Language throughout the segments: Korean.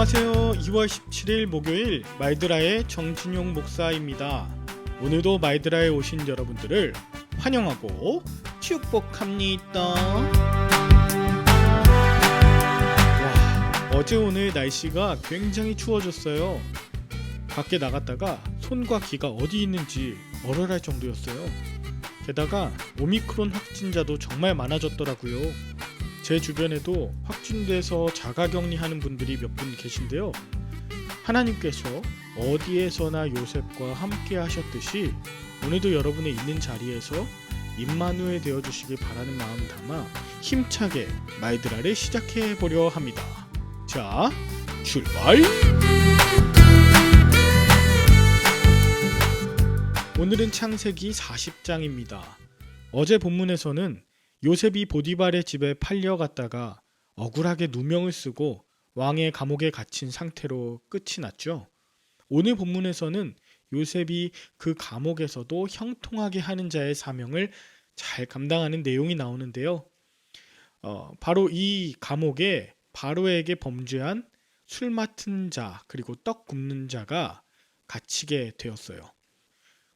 안녕하세요. 2월 17일 목요일 마이드라의 정진용 목사입니다. 오늘도 마이드라에 오신 여러분들을 환영하고 축복합니다. 와, 어제 오늘 날씨가 굉장히 추워졌어요. 밖에 나갔다가 손과 귀가 어디 있는지 얼얼할 정도였어요. 게다가 오미크론 확진자도 정말 많아졌더라고요. 제 주변에도 확진돼서 자가격리하는 분들이 몇 분 계신데요. 하나님께서 어디에서나 요셉과 함께 하셨듯이 오늘도 여러분의 있는 자리에서 임마누엘 되어 주시길 바라는 마음 담아 힘차게 마이드라를 시작해 보려 합니다. 자, 출발! 오늘은 창세기 40장입니다. 어제 본문에서는 요셉이 보디발의 집에 팔려갔다가 억울하게 누명을 쓰고 왕의 감옥에 갇힌 상태로 끝이 났죠. 오늘 본문에서는 요셉이 그 감옥에서도 형통하게 하는 자의 사명을 잘 감당하는 내용이 나오는데요. 어, 바로 이 감옥에 바로에게 범죄한 술 맡은 자 그리고 떡 굽는 자가 갇히게 되었어요.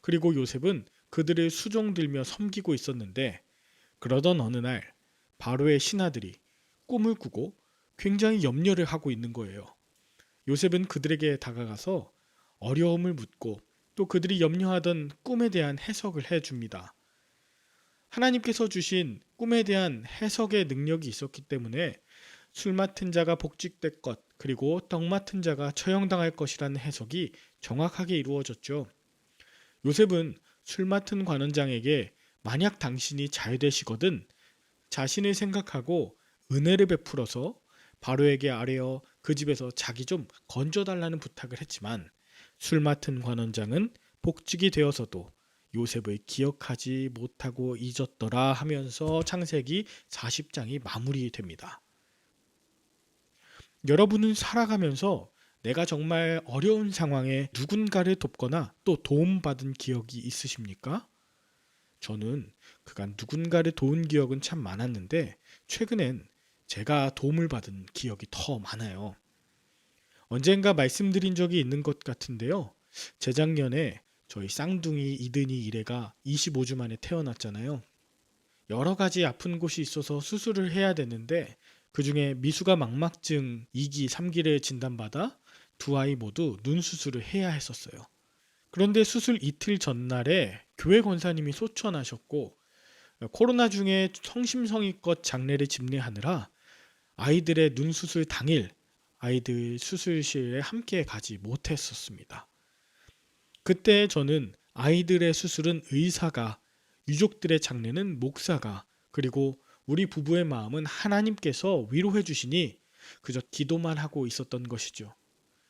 그리고 요셉은 그들을 수종들며 섬기고 있었는데 그러던 어느 날 바로의 신하들이 꿈을 꾸고 굉장히 염려를 하고 있는 거예요. 요셉은 그들에게 다가가서 어려움을 묻고 또 그들이 염려하던 꿈에 대한 해석을 해 줍니다. 하나님께서 주신 꿈에 대한 해석의 능력이 있었기 때문에 술 맡은 자가 복직될 것 그리고 떡 맡은 자가 처형당할 것이라는 해석이 정확하게 이루어졌죠. 요셉은 술 맡은 관원장에게 만약 당신이 잘 되시거든 자신을 생각하고 은혜를 베풀어서 바로에게 아뢰어 그 집에서 자기 좀 건져달라는 부탁을 했지만 술 맡은 관원장은 복직이 되어서도 요셉을 기억하지 못하고 잊었더라 하면서 창세기 40장이 마무리됩니다. 여러분은 살아가면서 내가 정말 어려운 상황에 누군가를 돕거나 또 도움받은 기억이 있으십니까? 저는 그간 누군가를 도운 기억은 참 많았는데 최근엔 제가 도움을 받은 기억이 더 많아요. 언젠가 말씀드린 적이 있는 것 같은데요. 재작년에 저희 쌍둥이 이든이 이래가 25주 만에 태어났잖아요. 여러 가지 아픈 곳이 있어서 수술을 해야 되는데 그 중에 미수가 망막증 2기, 3기를 진단받아 두 아이 모두 눈 수술을 해야 했었어요. 그런데 수술 이틀 전날에 교회 권사님이 소천하셨고 코로나 중에 성심성의껏 장례를 집례하느라 아이들의 눈 수술 당일 아이들 수술실에 함께 가지 못했었습니다. 그때 저는 아이들의 수술은 의사가, 유족들의 장례는 목사가, 그리고 우리 부부의 마음은 하나님께서 위로해 주시니 그저 기도만 하고 있었던 것이죠.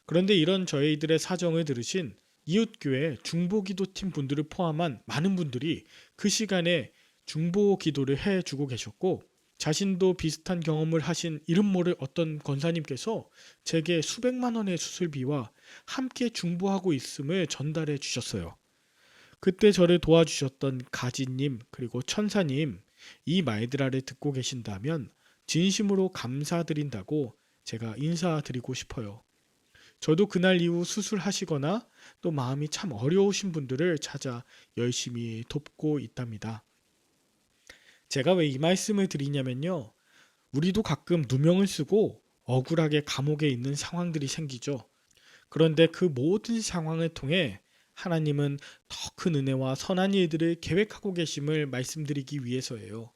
그런데 이런 저희들의 사정을 들으신 이웃교회 중보기도팀 분들을 포함한 많은 분들이 그 시간에 중보 기도를 해주고 계셨고 자신도 비슷한 경험을 하신 이름 모를 어떤 권사님께서 제게 수백만 원의 수술비와 함께 중보하고 있음을 전달해 주셨어요. 그때 저를 도와주셨던 가지님 그리고 천사님 이 말들아를 듣고 계신다면 진심으로 감사드린다고 제가 인사드리고 싶어요. 저도 그날 이후 수술하시거나 또 마음이 참 어려우신 분들을 찾아 열심히 돕고 있답니다. 제가 왜 이 말씀을 드리냐면요. 우리도 가끔 누명을 쓰고 억울하게 감옥에 있는 상황들이 생기죠. 그런데 그 모든 상황을 통해 하나님은 더 큰 은혜와 선한 일들을 계획하고 계심을 말씀드리기 위해서예요.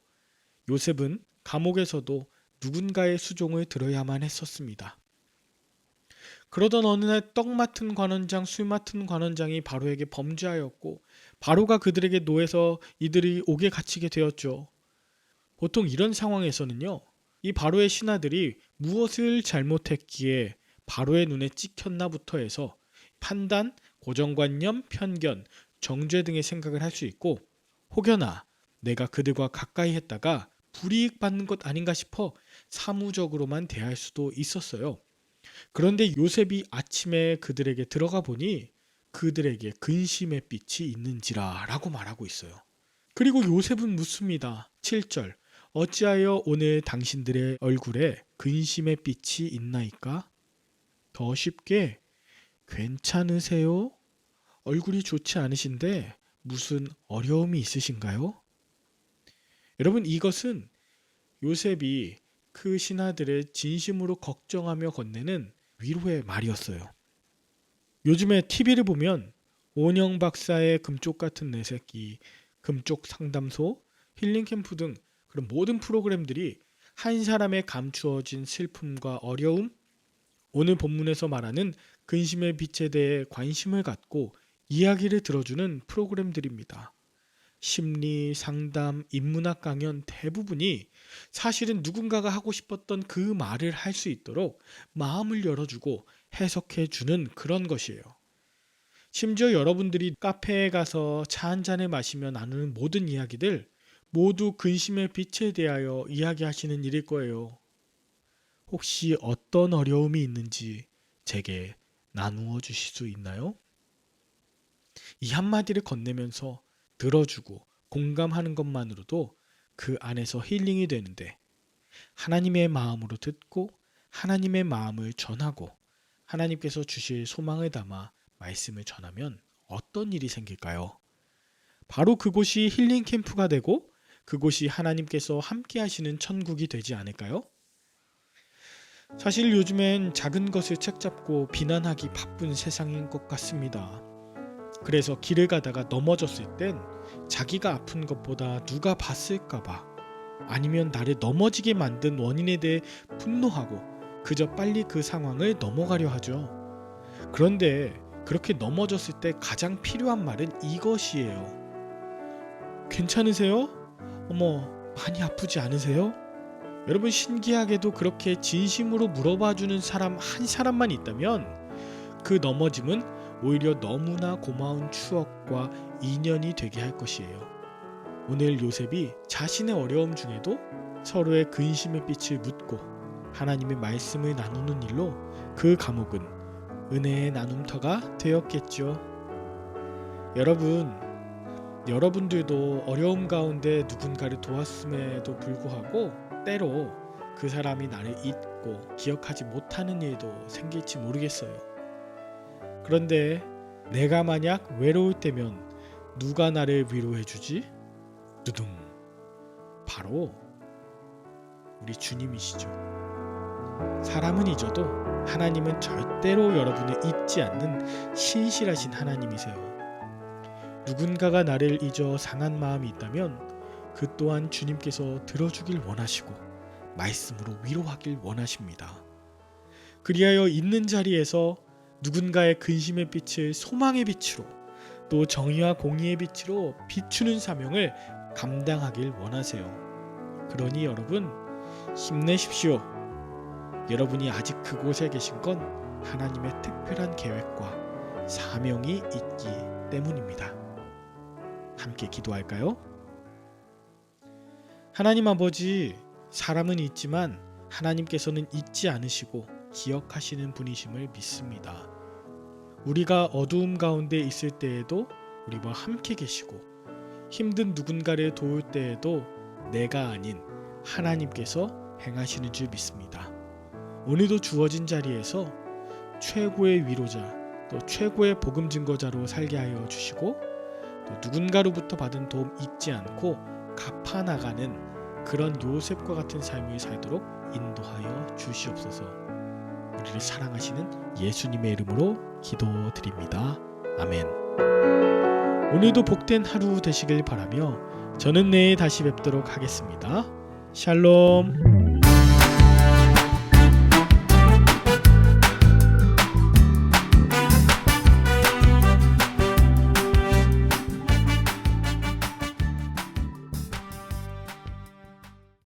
요셉은 감옥에서도 누군가의 수종을 들어야만 했었습니다. 그러던 어느 날 떡 맡은 관원장, 술 맡은 관원장이 바로에게 범죄하였고 바로가 그들에게 노해서 이들이 옥에 갇히게 되었죠. 보통 이런 상황에서는요. 이 바로의 신하들이 무엇을 잘못했기에 바로의 눈에 찍혔나부터 해서 판단, 고정관념, 편견, 정죄 등의 생각을 할 수 있고 혹여나 내가 그들과 가까이 했다가 불이익 받는 것 아닌가 싶어 사무적으로만 대할 수도 있었어요. 그런데 요셉이 아침에 그들에게 들어가 보니 그들에게 근심의 빛이 있는지라 라고 말하고 있어요. 그리고 요셉은 묻습니다. 7절. 어찌하여 오늘 당신들의 얼굴에 근심의 빛이 있나이까? 더 쉽게 괜찮으세요? 얼굴이 좋지 않으신데 무슨 어려움이 있으신가요? 여러분 이것은 요셉이 그 신하들의 진심으로 걱정하며 건네는 위로의 말이었어요. 요즘에 TV를 보면 오영 박사의 금쪽 같은 내 새끼, 금쪽 상담소, 힐링 캠프 등 그런 모든 프로그램들이 한 사람의 감추어진 슬픔과 어려움, 오늘 본문에서 말하는 근심의 빛에 대해 관심을 갖고 이야기를 들어주는 프로그램들입니다. 심리, 상담, 인문학 강연 대부분이 사실은 누군가가 하고 싶었던 그 말을 할 수 있도록 마음을 열어주고 해석해 주는 그런 것이에요. 심지어 여러분들이 카페에 가서 차 한 잔을 마시며 나누는 모든 이야기들 모두 근심의 빛에 대하여 이야기하시는 일일 거예요. 혹시 어떤 어려움이 있는지 제게 나누어 주실 수 있나요? 이 한마디를 건네면서 들어주고 공감하는 것만으로도 그 안에서 힐링이 되는데 하나님의 마음으로 듣고 하나님의 마음을 전하고 하나님께서 주실 소망을 담아 말씀을 전하면 어떤 일이 생길까요? 바로 그곳이 힐링 캠프가 되고 그곳이 하나님께서 함께 하시는 천국이 되지 않을까요? 사실 요즘엔 작은 것을 책잡고 비난하기 바쁜 세상인 것 같습니다. 그래서 길을 가다가 넘어졌을 땐 자기가 아픈 것보다 누가 봤을까봐 아니면 나를 넘어지게 만든 원인에 대해 분노하고 그저 빨리 그 상황을 넘어가려 하죠. 그런데 그렇게 넘어졌을 때 가장 필요한 말은 이것이에요. 괜찮으세요? 어머, 많이 아프지 않으세요? 여러분 신기하게도 그렇게 진심으로 물어봐 주는 사람 한 사람만 있다면 그 넘어짐은 오히려 너무나 고마운 추억과 인연이 되게 할 것이에요. 오늘 요셉이 자신의 어려움 중에도 서로의 근심의 빛을 묻고 하나님의 말씀을 나누는 일로 그 감옥은 은혜의 나눔터가 되었겠죠. 여러분, 여러분들도 어려움 가운데 누군가를 도왔음에도 불구하고 때로 그 사람이 나를 잊고 기억하지 못하는 일도 생길지 모르겠어요. 그런데 내가 만약 외로울 때면 누가 나를 위로해 주지? 두둥. 바로 우리 주님이시죠. 사람은 잊어도 하나님은 절대로 여러분을 잊지 않는 신실하신 하나님이세요. 누군가가 나를 잊어 상한 마음이 있다면 그 또한 주님께서 들어주길 원하시고 말씀으로 위로하길 원하십니다. 그리하여 있는 자리에서 누군가의 근심의 빛을 소망의 빛으로 또 정의와 공의의 빛으로 비추는 사명을 감당하길 원하세요. 그러니 여러분 힘내십시오. 여러분이 아직 그곳에 계신 건 하나님의 특별한 계획과 사명이 있기 때문입니다. 함께 기도할까요? 하나님 아버지, 사람은 있지만 하나님께서는 잊지 않으시고 기억하시는 분이심을 믿습니다. 우리가 어두움 가운데 있을 때에도 우리와 함께 계시고 힘든 누군가를 도울 때에도 내가 아닌 하나님께서 행하시는 줄 믿습니다. 오늘도 주어진 자리에서 최고의 위로자 또 최고의 복음 증거자로 살게 하여 주시고 또 누군가로부터 받은 도움 잊지 않고 갚아 나가는 그런 요셉과 같은 삶을 살도록 인도하여 주시옵소서. 우리를 사랑하시는 예수님의 이름으로 기도드립니다. 아멘. 오늘도 복된 하루 되시길 바라며 저는 내일 다시 뵙도록 하겠습니다. 샬롬.